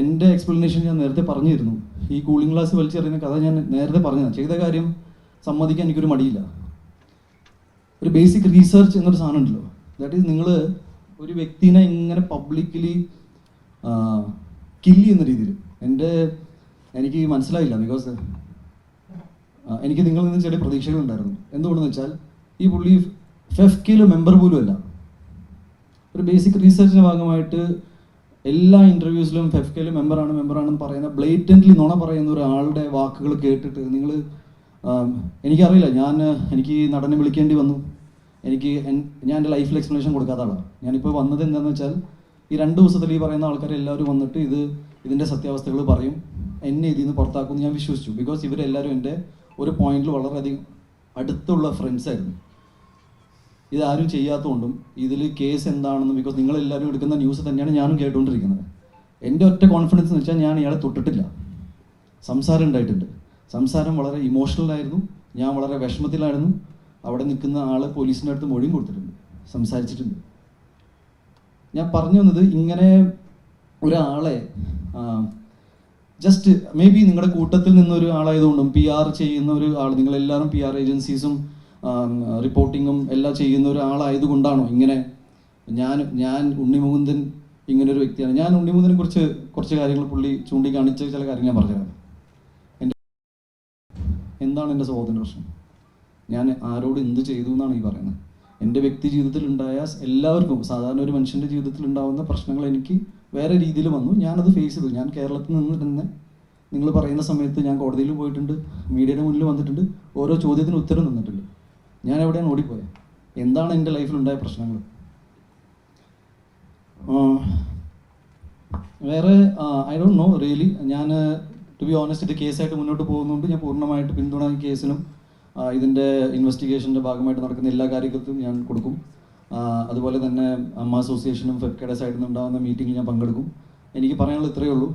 എന്റെ എക്സ്പ്ലനേഷൻ ഞാൻ നേരത്തെ പറഞ്ഞിരുന്നു. ഈ കൂളിംഗ് ഗ്ലാസ് വലിച്ചെറിയുന്ന കഥ ഞാൻ നേരത്തെ പറഞ്ഞതാണ് ചെയ്ത കാര്യം സമ്മതിക്കാൻ എനിക്കൊരു മടിയില്ല. ഒരു ബേസിക് റീസർച്ച് എന്നൊരു സാധനം ഉണ്ടല്ലോ. ദാറ്റ് ഈസ് നിങ്ങൾ ഒരു വ്യക്തിനെ ഇങ്ങനെ പബ്ലിക്കലി കില്ല് ചെയ്യുന്ന രീതിയിൽ. എന്റെ എനിക്ക് മനസ്സിലായില്ല ബിക്കോസ് എനിക്ക് നിങ്ങളിൽ നിന്ന് ചെറിയ പ്രതീക്ഷകളുണ്ടായിരുന്നു എന്തുകൊണ്ടെന്ന് വെച്ചാൽ ഈ പുള്ളി ഫെഫ്കിയിലെ മെമ്പർ പോലും അല്ല ഒരു ബേസിക് റീസർച്ചിന്റെ ഭാഗമായിട്ട് എല്ലാ ഇന്റർവ്യൂസിലും ഫെഫ്കയിലും മെമ്പറാണ് മെമ്പറാണെന്ന് പറയുന്ന ബ്ലേറ്റന്റ്ലി നുണ പറയുന്ന ഒരാളുടെ വാക്കുകൾ കേട്ടിട്ട് നിങ്ങൾ എനിക്കറിയില്ല. ഞാൻ എനിക്ക് നടനെ വിളിക്കേണ്ടി വന്നു. എനിക്ക് ഞാൻ എന്റെ ലൈഫിൽ എക്സ്പ്ലനേഷൻ കൊടുക്കാത്ത ആളാണ്. ഞാനിപ്പോൾ വന്നത് എന്താണെന്ന് വെച്ചാൽ ഈ രണ്ട് ദിവസത്തിൽ ഈ പറയുന്ന ആൾക്കാർ എല്ലാവരും വന്നിട്ട് ഇത് ഇതിന്റെ സത്യാവസ്ഥകൾ പറയും. എന്നെ ഇതിൽ നിന്ന് പുറത്താക്കുമെന്ന് ഞാൻ വിശ്വസിച്ചു. ബിക്കോസ് ഇവരെല്ലാവരും എന്റെ ഒരു പോയിന്റിൽ വളരെയധികം അടുത്തുള്ള ഫ്രണ്ട്സ് ആയിരുന്നു. ഇതാരും ചെയ്യാത്തതുകൊണ്ടും ഇതിൽ കേസ് എന്താണെന്ന് ബിക്കോസ് നിങ്ങളെല്ലാവരും എടുക്കുന്ന ന്യൂസ് തന്നെയാണ് ഞാനും കേട്ടുകൊണ്ടിരിക്കുന്നത്. എന്റെ ഒറ്റ കോൺഫിഡൻസ് എന്ന് വെച്ചാൽ ഞാൻ ഇയാളെ തൊട്ടിട്ടില്ല. സംസാരം ഉണ്ടായിട്ടുണ്ട്. സംസാരം വളരെ ഇമോഷണലായിരുന്നു ഞാൻ വളരെ വിഷമത്തിലായിരുന്നു. അവിടെ നിൽക്കുന്ന ആൾ പോലീസിന്റെ അടുത്ത് മൊഴിയും കൊടുത്തിട്ടുണ്ട്. സംസാരിച്ചിട്ടുണ്ട്. ഞാൻ പറഞ്ഞു വന്നത് ഇങ്ങനെ ഒരാളെ ജസ്റ്റ് മേ ബി നിങ്ങളുടെ കൂട്ടത്തിൽ നിന്നൊരു ആളായതുകൊണ്ടും പി ആർ ചെയ്യുന്ന ഒരു ആൾ നിങ്ങളെല്ലാവരും പി ആർ ഏജൻസീസും റിപ്പോർട്ടിങ്ങും എല്ലാം ചെയ്യുന്ന ഒരാളായതുകൊണ്ടാണോ ഇങ്ങനെ ഞാൻ ഞാൻ ഉണ്ണിമുകുന്ദൻ ഇങ്ങനെ ഒരു വ്യക്തിയാണ്. ഞാൻ ഉണ്ണിമുകുന്ദനെ കുറിച്ച് കുറച്ച് കാര്യങ്ങൾ പുള്ളി ചൂണ്ടിക്കാണിച്ച ചില കാര്യങ്ങൾ ഞാൻ പറഞ്ഞുതരാം. എന്റെ എന്താണ് എന്റെ സ്വഭാവത്തിന്റെ പ്രശ്നം? ഞാൻ ആരോട് എന്ത് ചെയ്തു എന്നാണ് ഈ പറയുന്നത്. എന്റെ വ്യക്തി ജീവിതത്തിൽ ഉണ്ടായ എല്ലാവർക്കും സാധാരണ ഒരു മനുഷ്യന്റെ ജീവിതത്തിൽ ഉണ്ടാകുന്ന പ്രശ്നങ്ങൾ എനിക്ക് വേറെ രീതിയിൽ വന്നു. ഞാനത് ഫേസ് ചെയ്തു. ഞാൻ കേരളത്തിൽ നിന്ന് തന്നെ നിങ്ങൾ പറയുന്ന സമയത്ത് ഞാൻ കോടതിയിൽ പോയിട്ടുണ്ട് മീഡിയയുടെ മുന്നിൽ വന്നിട്ടുണ്ട് ഓരോ ചോദ്യത്തിന് ഉത്തരം നിന്നിട്ടുണ്ട് ഞാൻ എവിടെയാണ് ഓടിപ്പോയത് എന്താണ് എന്റെ ലൈഫിലുണ്ടായ പ്രശ്നങ്ങൾ വേറെ ഐ ഡോണ്ട് നോ റിയലി ഞാൻ ടു ബി ഓണസ്റ്റ് ഇത് കേസായിട്ട് മുന്നോട്ട് പോകുന്നതുകൊണ്ട് ഞാൻ പൂർണമായിട്ട് പിന്തുണ കേസിനും ഇതിന്റെ ഇൻവെസ്റ്റിഗേഷന്റെ ഭാഗമായിട്ട് നടക്കുന്ന എല്ലാ കാര്യങ്ങൾക്കും ഞാൻ കൊടുക്കും. അതുപോലെ തന്നെ അമ്മ അസോസിയേഷനും ഫെബ്കയുടെ സൈഡിൽ നിന്ന് ഉണ്ടാകുന്ന ഞാൻ പങ്കെടുക്കും. എനിക്ക് പറയാനുള്ളത് ഇത്രയേ ഉള്ളൂ.